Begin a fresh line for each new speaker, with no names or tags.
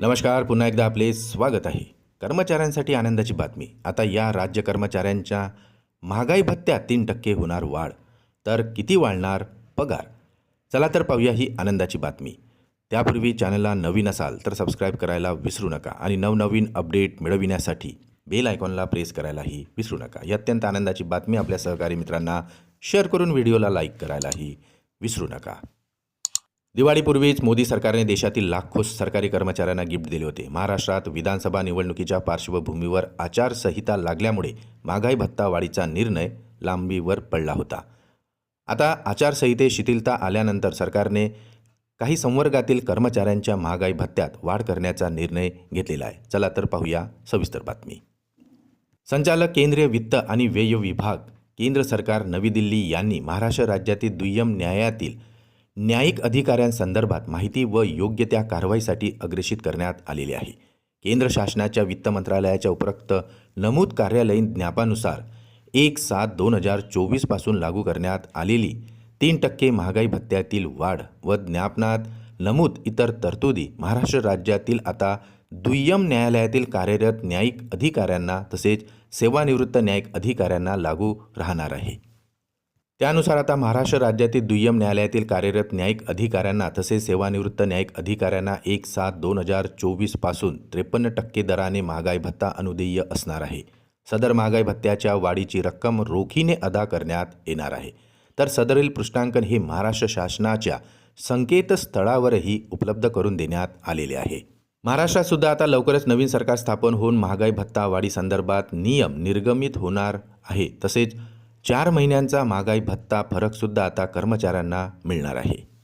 नमस्कार पुन्हा एकदा आपले स्वागत आहे. कर्मचाऱ्यांसाठी आनंदाची बातमी. आता या राज्य कर्मचाऱ्यांच्या महागाई भत्त्यात तीन टक्के होणार वाढ. तर किती वाढणार पगार? चला तर पाहूया ही आनंदाची बातमी. त्यापूर्वी चॅनलला नवीन असाल तर सबस्क्राईब करायला विसरू नका आणि नवनवीन अपडेट मिळविण्यासाठी बेल आयकॉनला प्रेस करायलाही विसरू नका. ही अत्यंत आनंदाची बातमी आपल्या सहकारी मित्रांना शेअर करून व्हिडिओला लाईक करायलाही विसरू नका. दिवाळीपूर्वीच मोदी सरकारने देशातील लाखो सरकारी कर्मचाऱ्यांना गिफ्ट दिले होते. महाराष्ट्रात विधानसभा निवडणुकीच्या पार्श्वभूमीवर आचारसंहिता लागल्यामुळे महागाई भत्ता वाढीचा निर्णय लांबीवर पडला होता. आता आचारसंहिते शिथिलता आल्यानंतर सरकारने काही संवर्गातील कर्मचाऱ्यांच्या महागाई भत्त्यात वाढ करण्याचा निर्णय घेतलेला आहे. चला तर पाहूया सविस्तर बातमी. संचालक केंद्रीय वित्त आणि व्यय विभाग केंद्र सरकार नवी दिल्ली यांनी महाराष्ट्र राज्यातील दुय्यम न्यायातील न्यायिक अधिकाऱ्यांसंदर्भात माहिती व योग्य त्या कारवाईसाठी अग्रेषित करण्यात आलेले आहे. केंद्र शासनाच्या वित्त मंत्रालयाच्या उपरक्त नमूद कार्यालयीन ज्ञापानुसार एक सात दोन हजार चोवीसपासून लागू करण्यात आलेली तीन टक्के महागाई भत्त्यातील वाढ व ज्ञापनात नमूद इतर तरतुदी महाराष्ट्र राज्यातील आता दुय्यम न्यायालयातील कार्यरत न्यायिक अधिकाऱ्यांना तसेच सेवानिवृत्त न्यायिक अधिकाऱ्यांना लागू राहणार आहे. त्यानुसार आता महाराष्ट्र राज्यातील दुय्यम न्यायालयातील कार्यरत न्यायिक अधिकाऱ्यांना तसेच सेवानिवृत्त न्यायिक अधिकाऱ्यांना एक सात दोन हजार चोवीसपासून त्रेपन्न टक्के दराने महागाई भत्ता अनुदेय असणार आहे. सदर महागाई भत्त्याच्या वाढीची रक्कम रोखीने अदा करण्यात येणार आहे. तर सदरील पृष्ठांकन हे महाराष्ट्र शासनाच्या संकेतस्थळावरही उपलब्ध करून देण्यात आलेले आहे. महाराष्ट्रात सुद्धा आता लवकरच नवीन सरकार स्थापन होऊन महागाई भत्ता वाढी संदर्भात नियम निर्गमित होणार आहे. तसेच चार महिन्यांचा महागाई भत्ता फरकसुद्धा आता कर्मचाऱ्यांना मिळणार आहे.